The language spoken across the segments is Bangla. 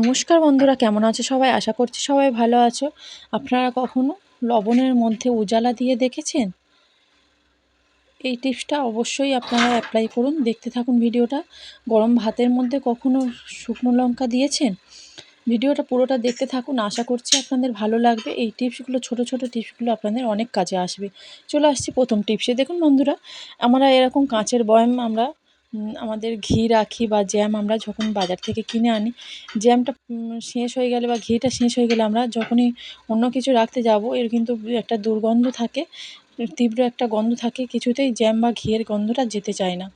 নমস্কার বন্ধুরা, কেমন আছো সবাই? আশা করছি সবাই ভালো আছো। আপনারা কখনো লবণের মধ্যে উজালা দিয়ে দেখেছেন? এই টিপসটা অবশ্যই আপনারা অ্যাপ্লাই করুন, দেখতে থাকুন ভিডিওটা। গরম ভাতের মধ্যে কখনো শুকনো লঙ্কা দিয়েছেন? ভিডিওটা পুরোটা দেখতে থাকুন, আশা করছি আপনাদের ভালো লাগবে। এই টিপসগুলো, ছোট ছোট টিপসগুলো আপনাদের অনেক কাজে আসবে। চলে আসছি প্রথম টিপসে। দেখুন বন্ধুরা, আমরা এরকম কাঁচের বয়াম আমরা আমাদের ঘি রাখি বা জ্যাম আমরা যখন বাজার থেকে কিনে আনি জ্যামটা শেষ হয়ে গেলে বা ঘিটা শেষ হয়ে গেলে আমরা যখনই অন্য কিছু রাখতে যাব, এর কিন্তু একটা দুর্গন্ধ থাকে, তীব্র একটা গন্ধ থাকে, কিছুতেই জ্যাম বা ঘিয়ের গন্ধটা যেতে চায় না।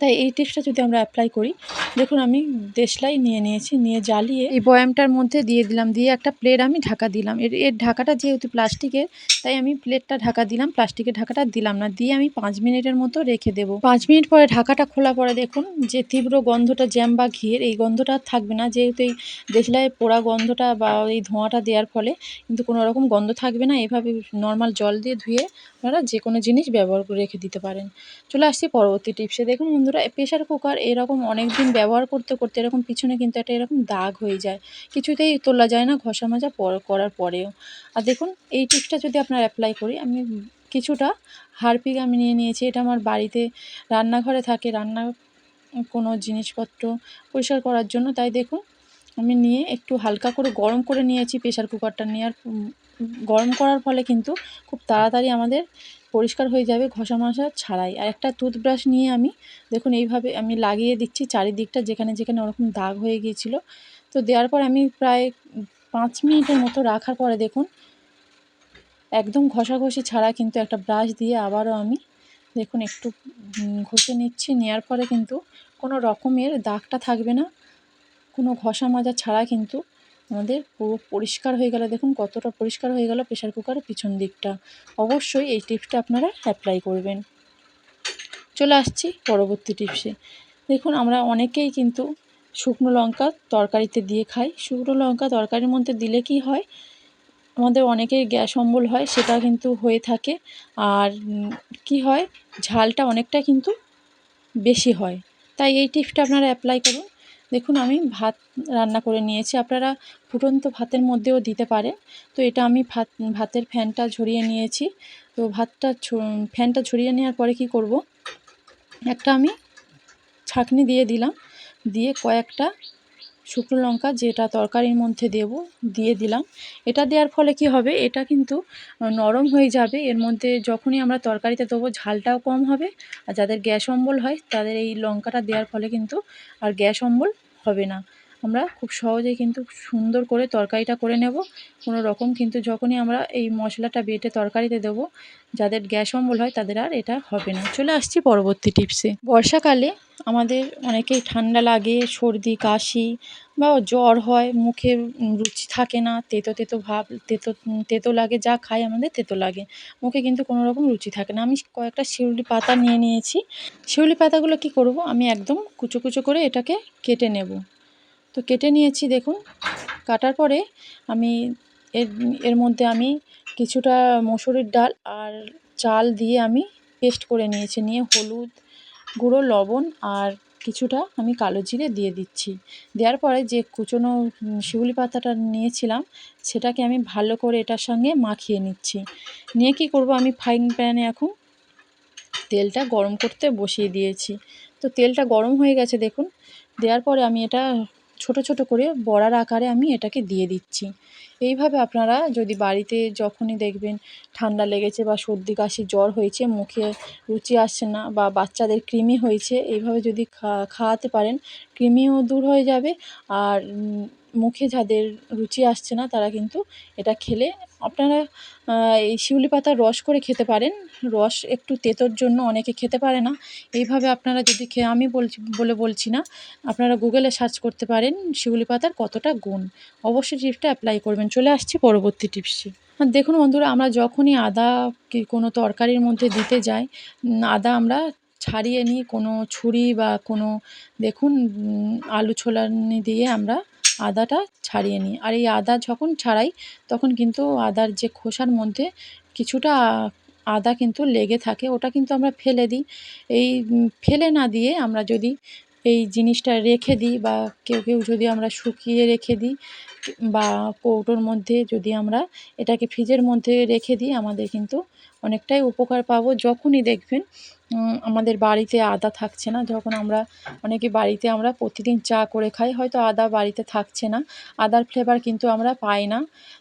তাই এই টিপসটা যদি আমরা অ্যাপ্লাই করি, দেখুন আমি দেশলাই নিয়ে নিয়েছি, নিয়ে জ্বালিয়ে এই বয়ামটার মধ্যে দিয়ে দিলাম, দিয়ে একটা প্লেট আমি ঢাকা দিলাম। এর এর ঢাকাটা যেহেতু প্লাস্টিকের, তাই আমি প্লেটটা ঢাকা দিলাম, প্লাস্টিকের ঢাকাটা দিলাম না, দিয়ে আমি পাঁচ মিনিটের মতো রেখে দেবো। পাঁচ মিনিট পরে ঢাকাটা খোলা পরে দেখুন যে তীব্র গন্ধটা, জ্যাম বা ঘিয়ের, এই গন্ধটা থাকবে না। যেহেতু এই দেশলাইয়ের পোড়া গন্ধটা বা এই ধোঁয়াটা দেওয়ার ফলে কিন্তু কোনো রকম গন্ধ থাকবে না। এভাবে নর্মাল জল দিয়ে ধুয়ে আপনারা যে কোনো জিনিস ব্যবহার করে রেখে দিতে পারেন। চলে আসছি পরবর্তী টিপসে দেখুন বন্ধুরা প্রেশার কুকার এরকম অনেক দিন ব্যবহার করতে করতে এরকম পিছনে কিন্তু একটা এরকম দাগ হয়ে যায়। কিছুতেই তোলা যায় না, ঘষা মাজা করার পরেও। আর দেখুন, এই টিপসটা যদি আপনার অ্যাপ্লাই করি, আমি কিছুটা হারপিক আমি নিয়ে নিয়েছি। এটা আমার বাড়িতে রান্নাঘরে থাকে, রান্না কোনো জিনিসপত্র পরিষ্কার করার জন্য। তাই দেখুন, আমি নিয়ে একটু হালকা করে গরম করে নিয়েছি প্রেশার কুকারটা নেওয়ার গরম করার ফলে কিন্তু খুব তাড়াতাড়ি আমাদের পরিষ্কার হয়ে যাবে ঘষা মশা ছাড়াই। আর একটা টুথব্রাশ নিয়ে আমি, দেখুন এইভাবে আমি লাগিয়ে দিচ্ছি চারিদিকটা যেখানে যেখানে ওরকম দাগ হয়ে গিয়েছিল। তো দেওয়ার পর আমি প্রায় পাঁচ মিনিটের মতো রাখার পরে দেখুন, একদম ঘষাঘষি ছাড়া কিন্তু একটা ব্রাশ দিয়ে আবারও আমি দেখুন একটু ঘষে নিচ্ছি। নেওয়ার পরে কিন্তু কোনো রকমের দাগটা থাকবে না। কোনো ঘষা মাজা ছাড়া কিন্তু আমাদের পুরো পরিষ্কার হয়ে গেল। দেখুন কতটা পরিষ্কার হয়ে গেল প্রেশার কুকারের পিছন দিকটা। অবশ্যই এই টিপসটা আপনারা অ্যাপ্লাই করবেন। চলে আসছি পরবর্তী টিপসে। দেখুন আমরা অনেকেই কিন্তু শুকনো লঙ্কা তরকারিতে দিয়ে খাই। শুকনো লঙ্কা তরকারির মধ্যে দিলে কি হয়? আমাদের অনেকের গ্যাস অম্বল হয়, সেটা কিন্তু হয়ে থাকে। আর কি হয়? ঝালটা অনেকটা কিন্তু বেশি হয়। তাই এই টিপসটা আপনারা অ্যাপ্লাই করুন। দেখুন, আমি ভাত রান্না করে নিয়েছি। আপনারা ফুটন্ত ভাতের মধ্যেও দিতে পারেন তো এটা আমি ভাত, ভাতের ফ্যানটা ঝরিয়ে নিয়েছি। তো ভাতটা ফ্যানটা ঝরিয়ে নেওয়ার পরে কি করব? একটা আমি ছাঁকনি দিয়ে দিলাম। দিয়ে কয়েকটা শুকনো লঙ্কা যেটা তরকারির মধ্যে দেব, দিয়ে দিলাম। এটা দেওয়ার ফলে কি হবে, এটা কিন্তু নরম হয়ে যাবে। এর মধ্যে যখনই আমরা তরকারিতে দেবো, ঝালটাও কম হবে। আর যাদের গ্যাস অম্বল হয়, তাদের এই লঙ্কাটা দেওয়ার ফলে কিন্তু আর গ্যাস অম্বল হবে না। আমরা খুব সহজেই কিন্তু সুন্দর করে তরকারিটা করে নেব। কোনো রকম কিন্তু যখনই আমরা এই মশলাটা বেটে তরকারিতে দেবো, যাদের গ্যাস অম্বল হয় তাদের আর এটা হবে না। চলে আসছি পরবর্তী টিপসে। বর্ষাকালে আমাদের অনেকেই ঠান্ডা লাগে, সর্দি, কাশি বা জ্বর হয়, মুখে রুচি থাকে না, তেতো তেতো ভাব, তেতো তেতো লাগে, যা খাই আমাদের তেতো লাগে। মুখে কিন্তু কোনো রকম রুচি থাকে না। আমি কয়েকটা শিউলি পাতা নিয়ে নিয়েছি। শিউলি পাতাগুলো কি করব? আমি একদম কুচো কুচো করে এটাকে কেটে নেব। তো কেটে নিয়েছি দেখুন। কাটার পরে আমি এর এর মধ্যে আমি কিছুটা মসুরির ডাল আর চাল দিয়ে আমি পেস্ট করে নিয়েছি। নিয়ে হলুদ গুঁড়ো, লবণ আর কিছুটা আমি কালো জিরে দিয়ে দিচ্ছি। দেওয়ার পরে যে কুচনো শিউলি পাতাটা নিয়েছিলাম, সেটাকে আমি ভালো করে এটার সঙ্গে মাখিয়ে নিচ্ছি। নিয়ে কি করব, আমি ফ্রাইং প্যানে এখন তেলটা গরম করতে বসিয়ে দিয়েছি। তো তেলটা গরম হয়ে গেছে দেখুন। দেওয়ার পরে আমি এটা ছোট ছোট করে বড়ার আকারে আমি এটাকে দিয়ে দিচ্ছি। এইভাবে আপনারা যদি বাড়িতে যখনই দেখবেন ঠান্ডা লেগেছে বা সর্দি, কাশি জ্বর হয়েছে, মুখে রুচি আসছে না বা বাচ্চাদের কৃমি হয়েছে, এইভাবে যদি খা- খাওয়াতে পারেন, কৃমিও দূর হয়ে যাবে। আর মুখে যাদের রুচি আসছে না, তারা কিন্তু এটা খেলে। আপনারা এই শিউলি পাতার রস করে খেতে পারেন। রস একটু তেতোর জন্য অনেকে খেতে পারে না। এইভাবে আপনারা যদি খেয়ে আমি বলছি, বলে বলছি না, আপনারা গুগলে সার্চ করতে পারেন শিউলি পাতার কতটা গুণ। অবশ্যই টিপসটা অ্যাপ্লাই করবেন। চলে আসছি পরবর্তী টিপসে। দেখুন বন্ধুরা, আমরা যখনই আদা কি কোনো তরকারির মধ্যে দিতে যাই আদা আমরা ছাড়িয়ে নিই, কোনো ছুরি বা কোনো, দেখুন আলু ছোলানি দিয়ে আমরা আদাটা ছাড়িয়ে নিই। আর এই আদা যখন ছাড়াই, তখন কিন্তু আদার যে খোসার মধ্যে কিছুটা আদা কিন্তু লেগে থাকে, ওটা কিন্তু আমরা ফেলে দিই। এই ফেলে না দিয়ে আমরা যদি এই জিনিসটা রেখে দিই বা কেউ কেউ যদি আমরা শুকিয়ে রেখে দিই বা কৌটোর মধ্যে যদি আমরা এটাকে ফ্রিজের মধ্যে রেখে দিই, আমাদের কিন্তু অনেকটাই উপকার পাবো যখনই দেখবেন আমাদের বাড়িতে আদা থাকছে না। যখন আমরা অনেকে বাড়িতে আমরা প্রতিদিন চা করে খাই, হয়তো আদা বাড়িতে থাকছে না। আদার ফ্লেভার কিন্তু আমরা পাই না।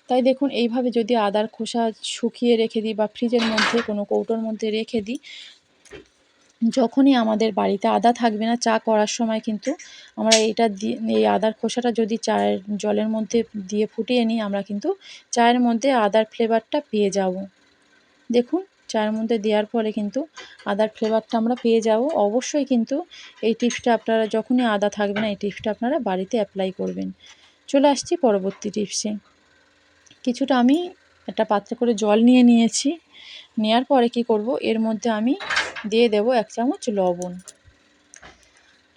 তাই দেখুন, এইভাবে যদি আদার খোসা শুকিয়ে রেখে দিই বা ফ্রিজের মধ্যে, কোনো কৌটোর মধ্যে রেখে দিই, যখনই আমাদের বাড়িতে আদা থাকবে না, চা করার সময় কিন্তু আমরা এইটা দিয়ে, এই আদার খোসাটা যদি চায়ের জলের মধ্যে দিয়ে ফুটিয়ে নিই, আমরা কিন্তু চায়ের মধ্যে আদার ফ্লেভারটা পেয়ে যাব। দেখুন, চায়ের মধ্যে দেওয়ার ফলে কিন্তু আদার ফ্লেভারটা আমরা পেয়ে যাব। অবশ্যই কিন্তু এই টিপসটা আপনারা, যখনই আদা থাকবে না, এই টিপসটা আপনারা বাড়িতে অ্যাপ্লাই করবেন। চলে আসছি পরবর্তী টিপসে কিছুটা আমি একটা পাত্রে করে জল নিয়ে নিয়েছি। নেওয়ার পরে কি করব, এর মধ্যে আমি দিয়ে দেব এক চামচ লবণ।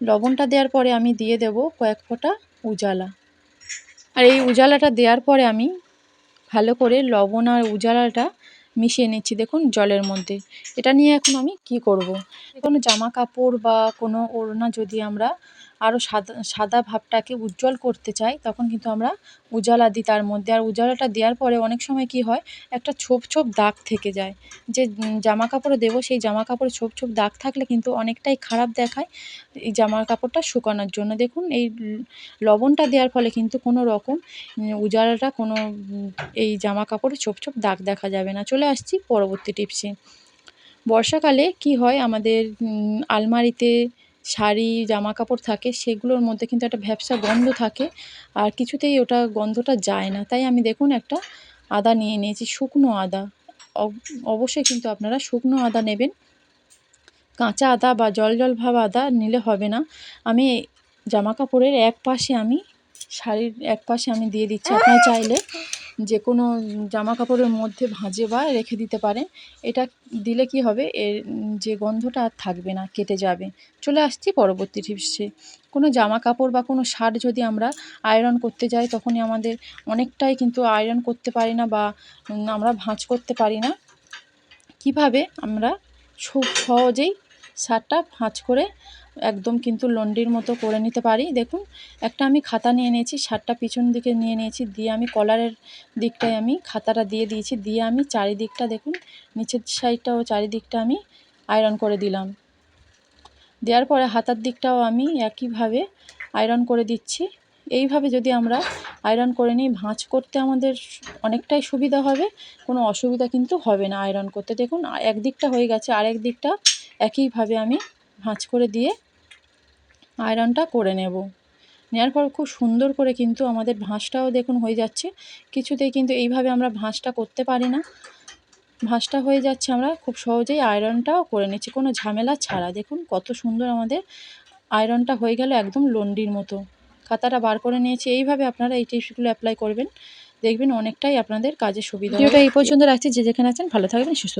লবণটা দেওয়ার পরে আমি দিয়ে দেব কয়েক ফোঁটা উজালা। আর এই উজালাটা দেওয়ার পরে আমি ভালো করে লবণ আর উজালাটা মিশিয়ে নিচ্ছি, দেখুন জলের মধ্যে এটা নিয়ে এখন আমি কি করব। কোনো জামা কাপড় বা কোনো ওড়না যদি আমরা আরও সাদা সাদা ভাবটাকে উজ্জ্বল করতে চাই, তখন কিন্তু আমরা উজালা দিই তার মধ্যে। আর উজালাটা দেওয়ার পরে অনেক সময় কি হয়, একটা ছোপ ছোপ দাগ থেকে যায়। যে জামা কাপড়ে দেবো, সেই জামা কাপড়ে ছোপ ছোপ দাগ থাকলে কিন্তু অনেকটাই খারাপ দেখায় এই জামা কাপড়টা শুকানোর জন্য। দেখুন, এই লবণটা দেওয়ার ফলে কিন্তু কোনো রকম উজালাটা কোনো এই জামা কাপড়ে ছোপ ছোপ দাগ দেখা যাবে না। চলে আসছি পরবর্তী টিপসে। বর্ষাকালে কি হয়, আমাদের আলমারিতে শাড়ি জামা কাপড় থাকে, সেগুলোর মধ্যে কিন্তু একটা ভ্যাপসা গন্ধ থাকে আর কিছুতেই ওটা গন্ধটা যায় না। তাই আমি দেখুন একটা আদা নিয়ে নিয়েছি, শুকনো আদা। অবশ্যই কিন্তু আপনারা শুকনো আদা নেবেন। কাঁচা আদা বা জল জল ভাব আদা নিলে হবে না। আমি জামা কাপড়ের এক পাশে আমি শাড়ির এক পাশে আমি দিয়ে দিচ্ছি, আপনারা চাইলে। যে কোনো জামা কাপড়ের মধ্যে ভাঁজে বা রেখে দিতে পারেন। এটা দিলে কি হবে? এর যে গন্ধটা আর থাকবে না, কেটে যাবে। চলে আসছি পরবর্তী টিপসে। কোনো জামা কাপড় বা কোনো শার্ট যদি আমরা আয়রন করতে যাই, তখনই আমাদের অনেকটাই কিন্তু আয়রন করতে পারি না বা আমরা ভাঁজ করতে পারি না। কীভাবে? আমরা খুব সহজেই শার্টটা ভাঁজ করে একদম কিন্তু লন্ডির মতো করে নিতে পারি। দেখুন, একটা আমি খাতা নিয়ে নিয়েছি, শার্টটা পিছন দিকে নিয়ে নিয়েছি, দিয়ে আমি কলারের দিকটায় আমি খাতাটা দিয়ে দিয়েছি, দিয়ে আমি চারিদিকটা দেখুন, নিচের সাইডটা ও চারিদিকটা আমি আয়রন করে দিলাম। দেওয়ার পরে হাতার দিকটাও আমি একইভাবে আয়রন করে দিচ্ছি। এইভাবে যদি আমরা আয়রন করে নিই, ভাঁজ করতে আমাদের অনেকটাই সুবিধা হবে, কোনো অসুবিধা কিন্তু হবে না আয়রন করতে। দেখুন, একদিকটা হয়ে গেছে আরেক দিকটা একইভাবে আমি ভাঁজ করে দিয়ে আয়রনটা করে নেব। নেওয়ার পর খুব সুন্দর করে কিন্তু আমাদের ভাঁজটাও দেখুন হয়ে যাচ্ছে। কিছুতেই কিন্তু এইভাবে আমরা ভাঁজটা করতে পারি না। ভাঁজটা হয়ে যাচ্ছে আমরা খুব সহজেই আয়রনটাও করে নিচ্ছি, কোনো ঝামেলা ছাড়া। দেখুন কত সুন্দর আমাদের আয়রনটা হয়ে গেল একদম লন্ডির মতো। খাতাটা বার করে নিয়েছি, এইভাবে আপনারা এই টিপসগুলো অ্যাপ্লাই করবেন। দেখবেন অনেকটাই আপনাদের কাজে সুবিধা এই পর্যন্ত রাখছি, যে যেখানে আছেন ভালো থাকবেন, সুস্থ